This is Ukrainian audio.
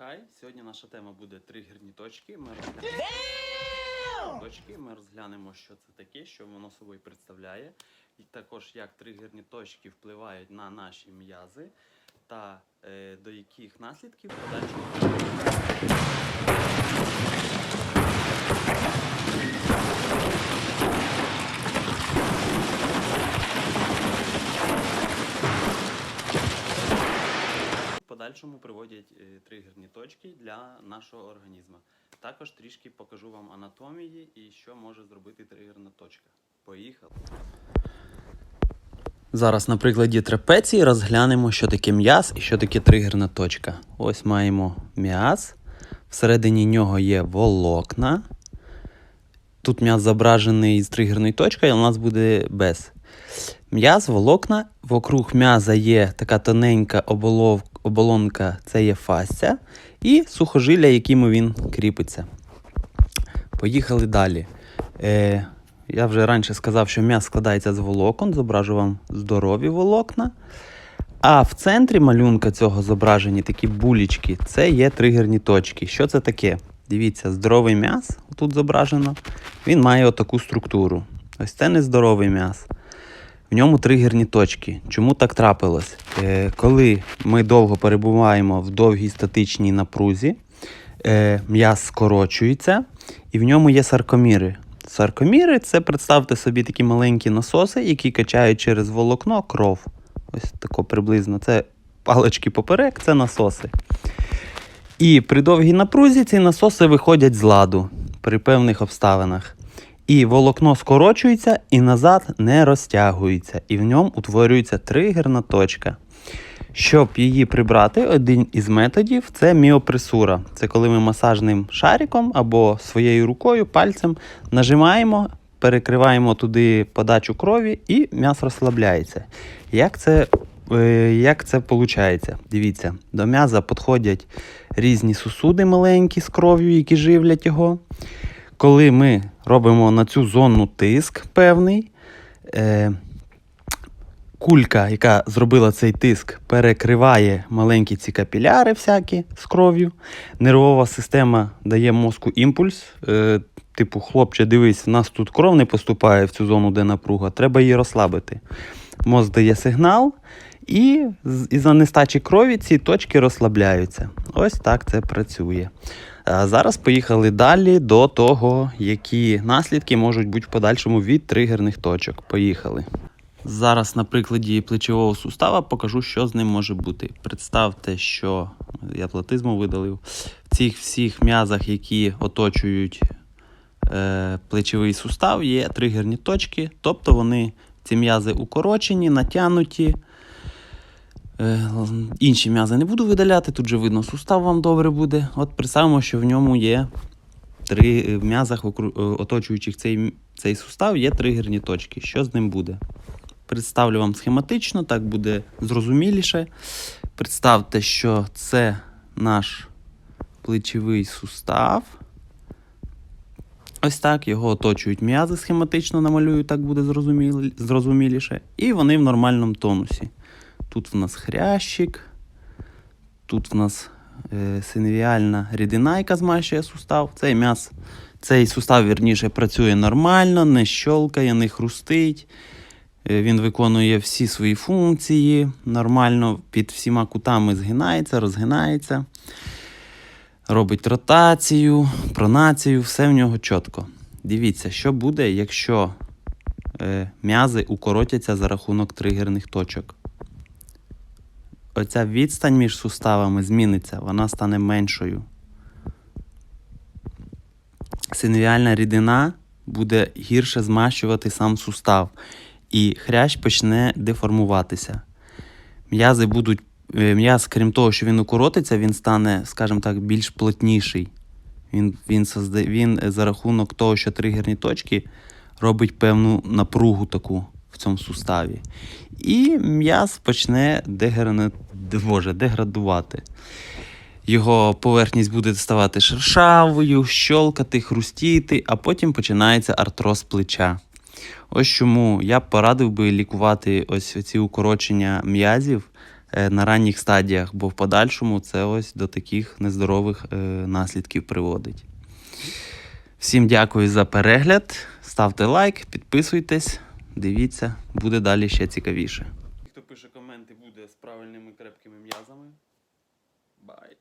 хай! Сьогодні наша тема буде тригерні точки. Ми розглянемо точки. Ми розглянемо, що це таке, що воно собою представляє, і також як тригерні точки впливають на наші м'язи та е, до яких наслідків в подальшому. Приводять е, тригерні точки для нашого організму. Також трішки покажу вам анатомії і що може зробити тригерна точка. Поїхали. Зараз на прикладі трапеції розглянемо, що таке м'яз і що таке тригерна точка. Ось маємо м'яз. Всередині нього є волокна. Тут м'яз зображений з тригерною точкою, а у нас буде без. М'яз, волокна. Вокруг м'яза є така тоненька оболов... оболонка, це є фасця, і сухожилля, якими він кріпиться. Поїхали далі. Е, я вже раніше сказав, що м'яз складається з волокон, зображу вам здорові волокна. А в центрі малюнка цього зображені такі булічки, це є тригерні точки. Що це таке? Дивіться, здоровий м'яз, тут зображено, він має отаку структуру. Ось це нездоровий м'яз. В ньому тригерні точки. Чому так трапилось? Е, коли ми довго перебуваємо в довгій статичній напрузі, е, м'яз скорочується, і в ньому є саркоміри. Саркоміри це представте собі такі маленькі насоси, які качають через волокно кров. Ось тако приблизно. Це палички поперек, це насоси. І при довгій напрузі ці насоси виходять з ладу при певних обставинах. І волокно скорочується і назад не розтягується, і в ньому утворюється тригерна точка. Щоб її прибрати, один із методів це міопресура. Це коли ми масажним шариком або своєю рукою, пальцем нажимаємо, перекриваємо туди подачу крові, і м'яз розслабляється. Як це е, як це виходить? Дивіться, до м'яза підходять різні сусуди маленькі з кров'ю, які живлять його. Коли ми робимо на цю зону тиск певний, е, кулька, яка зробила цей тиск, перекриває маленькі ці капіляри всякі з кров'ю. Нервова система дає мозку імпульс. Е, типу, хлопче, дивись, в нас тут кров не поступає в цю зону, де напруга, треба її розслабити. Мозк дає сигнал, і з- із-за нестачі крові ці точки розслабляються. Ось так це працює. Зараз поїхали далі до того, які наслідки можуть бути в подальшому від тригерних точок. Поїхали. Зараз на прикладі плечового сустава покажу, що з ним може бути. Представте, що я платизму видалив. В цих всіх м'язах, які оточують е, плечовий сустав, є тригерні точки, тобто вони, ці м'язи укорочені, натягнуті. Е, інші м'язи не буду видаляти, тут же видно, сустав вам добре буде. От представимо, що в ньому є три е, в м'язах, е, оточуючих цей, цей сустав, є тригерні точки. Що з ним буде? Представлю вам схематично, так буде зрозуміліше. Представте, що це наш плечовий сустав. Ось так його оточують м'язи схематично намалюю, так буде зрозумілі- зрозуміліше. І вони в нормальному тонусі. Тут в нас хрящик, тут в нас е, синовіальна рідина, яка змащує сустав. Цей м'яз, цей сустав, вірніше, працює нормально, не щолкає, не хрустить. Е, Він виконує всі свої функції, нормально під всіма кутами згинається, розгинається, робить ротацію, пронацію, все в нього чітко. Дивіться, що буде, якщо е, м'язи укоротяться за рахунок тригерних точок. Оця відстань між суставами зміниться, вона стане меншою. Синовіальна рідина буде гірше змащувати сам сустав, і хрящ почне деформуватися. М'язи будуть. Е, М'яз, крім того, що він укоротиться, він стане, скажімо так, більш плотніший. Він, він, созда... він е, за рахунок того, що тригерні точки робить певну напругу таку в цьому суставі. І м'яз почне дегерне... Боже, деградувати. Його поверхність буде ставати шершавою, щолкати, хрустіти, а потім починається артроз плеча. Ось чому я порадив би лікувати ось ці укорочення м'язів е, на ранніх стадіях, бо в подальшому це ось до таких нездорових е, наслідків приводить. Всім дякую за перегляд. Ставте лайк, підписуйтесь, дивіться, буде далі ще цікавіше. Хто пише коменти, буде з правильними крепкими м'язами. Бай.